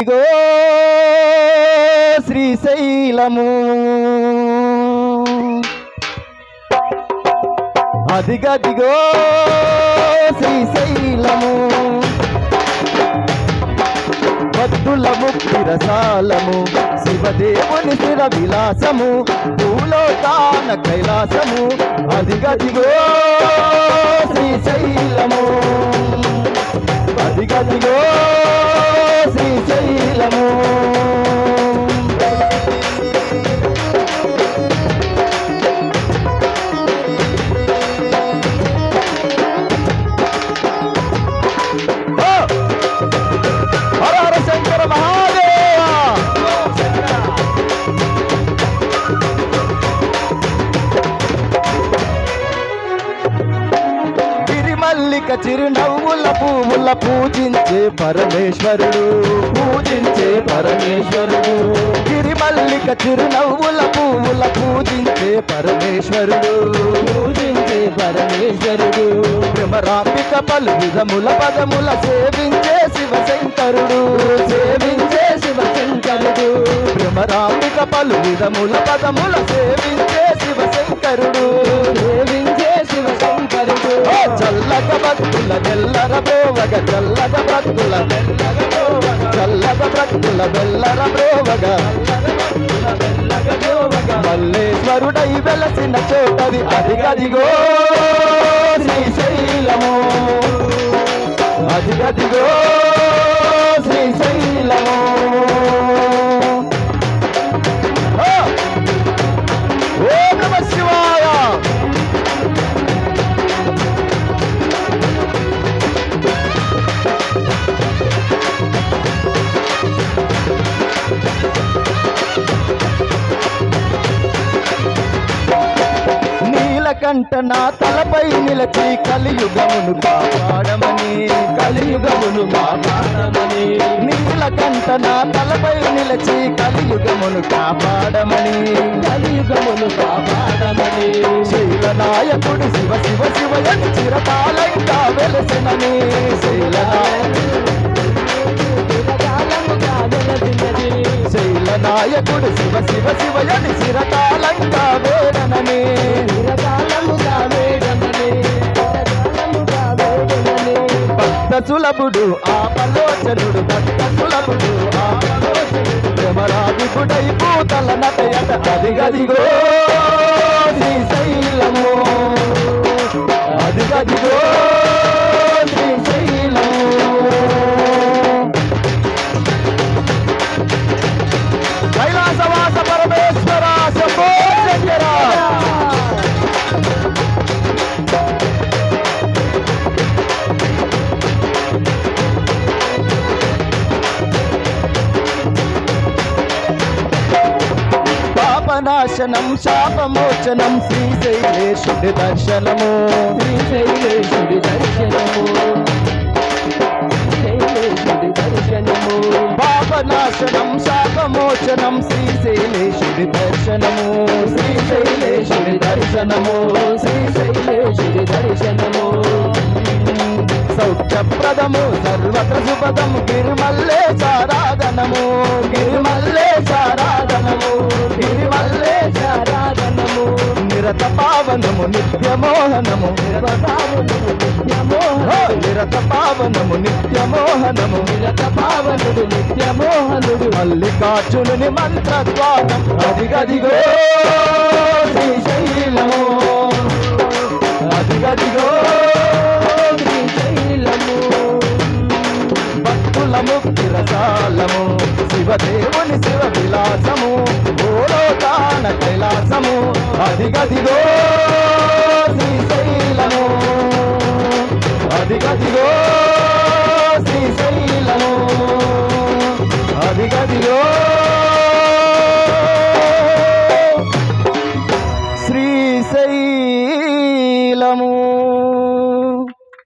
ఇగో శ్రీశైలము. అదిగదిగో శ్రీశైలము. భక్తుల ముక్తి రసాలము శివదేవుని శిర విలాసము భూలోకాన కైలాసము. అదిగదిగో శ్రీశైలము. గిరిమల్లిక చిరునవ్వుల పువ్వుల పూజించే పరమేశ్వరుడు. పూజించే పరమేశ్వరుడు. గిరిమల్లిక చిరునవ్వుల పువ్వుల పూజించే పరమేశ్వరుడు. పూజించే పరమేశ్వరుడు. భ్రమరాంబిక పలు విధముల పదముల సేవించే శివశంకరుడు. సేవించే శివశంకరుడు. భ్రమరాంబిక పలు విధముల పదముల సేవించే శివశంకరుడు. సేవించే శివశంకరుడు. చల్లగ భక్తుల నెల్లర బ్రోవగ చల్లగ భక్తుల చల్లగ భక్తుల బెల్లర బ్రోవగ మల్లేశ్వరుడై వెలసిన చోటది అదిగదిగో శ్రీశైలము అదిగదిగో శ్రీశైలము కంట నా తలపై నిలచి కలియుగమును కాపాడమని కలియుగమును కాపాడమని నీల కంట నా తలపై నిలచి కలియుగమును కాపాడమని కలియుగమును కాపాడమని. శైలనాయకుడు శివ శివ శివయని చిరకాలంగా వెలసినని. శైలనాయకుడు శివ శివ శివయని చిరకాలంగా వేడనని. సులభుడు ఆపలోచనుడు భక్త సులభుడు ఆపలోచనుడు భ్రమరాధికుడై పూతల నటయట అదిగదిగో పాపనాశనం శాపమోచనం శ్రీశైలేశుడి దర్శనము. శ్రీశైలేశుడి దర్శనము. శైలేశుడి దర్శనము. పాపనాశనం శాపమోచనం శ్రీశైలేశుడి దర్శనము. శ్రీశైలేశుడి దర్శనము. శ్రీశైలేశుడి దర్శనము. సౌఖ్యప్రదము సర్వత్ర శుభదము గిరిమల్లే పావనము నిరత పావనము నిత్యమోహనము. నిరత పావనము నిత్యమోహనము. నిరత పావనుడు నిత్యమోహనుడు. మల్లికార్జునుని మంత్రద్వారం. అదిగదిగో శ్రీశైలము. అదిగదిగో శ్రీశైలము. భక్తుల ముక్తి రసాలము శివదేవుని శివ విలాసము ఓలోకాన కైలాసము. అదిగదిగో శ్రీశైలము అదిగదిగో